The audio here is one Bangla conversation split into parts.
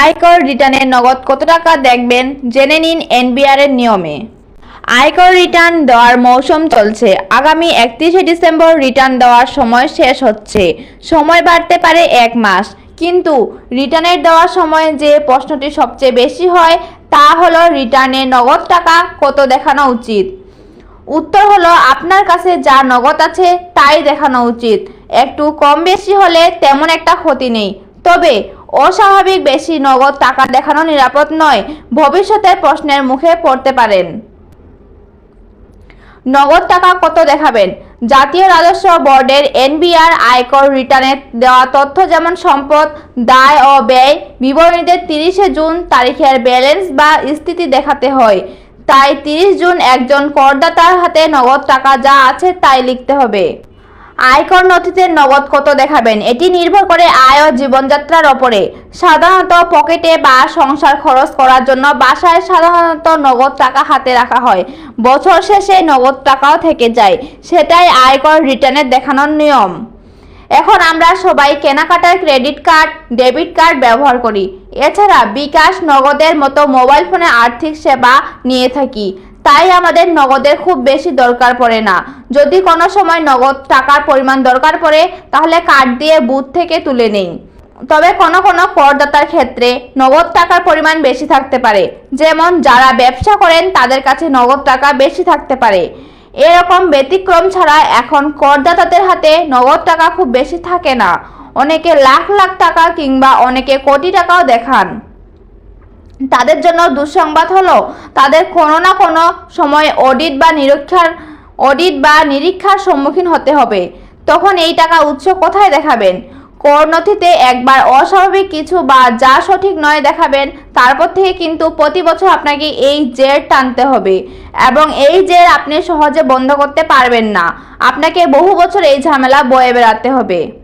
আয়কর রিটার্নের নগদ কত টাকা দেখবেন? জেনে নিন এনবিআর এর নিয়মে। আয়কর রিটার্ন দেওয়ার মৌসুম চলছে। আগামী একত্রিশে ডিসেম্বর রিটার্ন দেওয়ার সময় শেষ হচ্ছে। সময় বাড়তে পারে এক মাস। কিন্তু রিটার্নের দেওয়ার সময় যে প্রশ্নটি সবচেয়ে বেশি হয়, তা হলো রিটার্নে নগদ টাকা কত দেখানো উচিত? উত্তর হলো, আপনার কাছে যা নগদ আছে, তাই দেখানো উচিত। একটু কম বেশি হলে তেমন একটা ক্ষতি নেই। তবে অস্বাভাবিক বেশি নগদ টাকা দেখানো নিরাপদ নয়। ভবিষ্যতের প্রশ্নের মুখে পড়তে পারেন। নগদ টাকা কত দেখাবেন? জাতীয় রাজস্ব বোর্ডের এনবিআর আয়কর রিটার্নে দেওয়া তথ্য যেমন সম্পদ, দায় ও ব্যয়, বিবরণীতে তিরিশে জুন তারিখের ব্যালেন্স বা স্থিতি দেখাতে হয়। তাই তিরিশ জুন একজন করদাতার হাতে নগদ টাকা যা আছে তাই লিখতে হবে। আয়কর নথিতে নগদ কত দেখাবেন? এটি নির্ভর করে আয় ও জীবনযাত্রার ওপরে। সাধারণত পকেটে বা সংসার খরচ করার জন্য বাসায় সাধারণত নগদ টাকা হাতে রাখা হয়। বছর শেষে নগদ টাকাও থেকে যায়। সেটাই আয়কর রিটার্নের দেখানোর নিয়ম। এখন আমরা সবাই কেনাকাটার ক্রেডিট কার্ড, ডেবিট কার্ড ব্যবহার করি। এছাড়া বিকাশ নগদের মতো মোবাইল ফোনে আর্থিক সেবা নিয়ে থাকি। তাই আমাদের নগদের খুব বেশি দরকার পড়ে না। যদি কোনো সময় নগদ টাকার পরিমাণ দরকার পড়ে, তাহলে কার্ড দিয়ে বুথ থেকে তুলে নেই। তবে কোনো কোনো করদাতার ক্ষেত্রে নগদ টাকার পরিমাণ বেশি থাকতে পারে। যেমন যারা ব্যবসা করেন, তাদের কাছে নগদ টাকা বেশি থাকতে পারে। এরকম ব্যতিক্রম ছাড়া এখন করদাতাদের হাতে নগদ টাকা খুব বেশি থাকে না। অনেকে লাখ লাখ টাকা কিংবা অনেকে কোটি টাকাও দেখান। তাদের জন্য দুঃসংবাদ হলো, তাদের কোনো না কোনো সময় অডিট বা নিরীক্ষার, অডিট বা নিরীক্ষার সম্মুখীন হতে হবে। তখন এই টাকা উৎস কোথায় দেখাবেন? কর নথিতে একবার অস্বাভাবিক কিছু বা যা সঠিক নয় দেখাবেন, তারপর থেকে কিন্তু প্রতি বছর আপনাকে এই জের টানতে হবে এবং এই জের আপনি সহজে বন্ধ করতে পারবেন না। আপনাকে বহু বছর এই ঝামেলা বয়ে বেড়াতে হবে।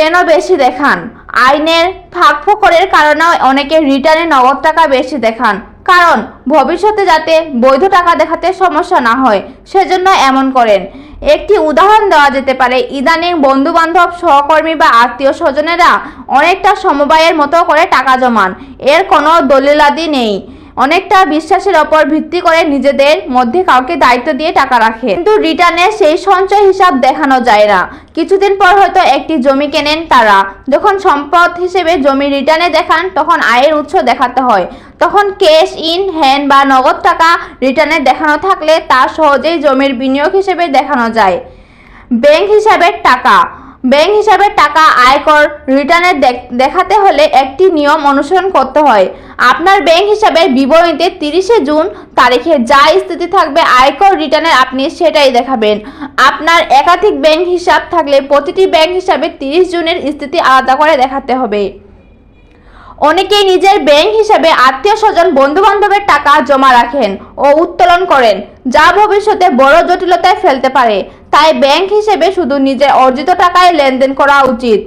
কেন বেশি দেখান? আইনের ফাঁক ফাঁকফোকরের কারণেও অনেকে রিটার্নে নগদ টাকা বেশি দেখান। কারণ, ভবিষ্যতে যাতে বৈধ টাকা দেখাতে সমস্যা না হয়, সেজন্য এমন করেন। একটি উদাহরণ দেওয়া যেতে পারে, ইদানিং বন্ধু বান্ধব সহকর্মী বা আত্মীয় স্বজনেরা অনেকটা সমবায়ের মতো করে টাকা জমান। এর কোনো দলিলাদি নেই। অনেকটা বিশ্বাসের ওপর ভিত্তি করে নিজেদের মধ্যে কাউকে দায়িত্ব দিয়ে টাকা রাখে। কিন্তু রিটার্নে সেই সঞ্চয় হিসাব দেখানো যায় না। কিছুদিন পর হয়তো একটি জমি কেনেন তারা। যখন সম্পদ হিসেবে জমি রিটার্নে দেখান, তখন আয়ের উৎস দেখাতে হয়। তখন ক্যাশ ইন হ্যান্ড বা নগদ টাকা রিটার্নে দেখানো থাকলে তা সহজেই জমির বিনিয়োগ হিসেবে দেখানো যায়। ব্যাংক হিসাবের টাকা। ব্যাংক হিসাবের টাকা আয়কর রিটার্নে দেখাতে হলে একটি নিয়ম অনুসরণ করতে হয়। আপনার ব্যাংক হিসাবের বিবরণীতে তিরিশে জুন তারিখে যা স্থিতি থাকবে, আয়কর রিটার্নে আপনি সেটাই দেখাবেন। আপনার একাধিক ব্যাংক হিসাব থাকলে প্রতিটি ব্যাংক হিসাবে তিরিশ জুনের স্থিতি আলাদা করে দেখাতে হবে। অনেকেই নিজের ব্যাংক হিসাবে আত্মীয় স্বজন বন্ধু বান্ধবের টাকা জমা রাখেন ও উত্তোলন করেন, যা ভবিষ্যতে বড় জটিলতায় ফেলতে পারে। তাই ব্যাংক হিসেবে শুধু নিজের অর্জিত টাকায় লেনদেন করা উচিত।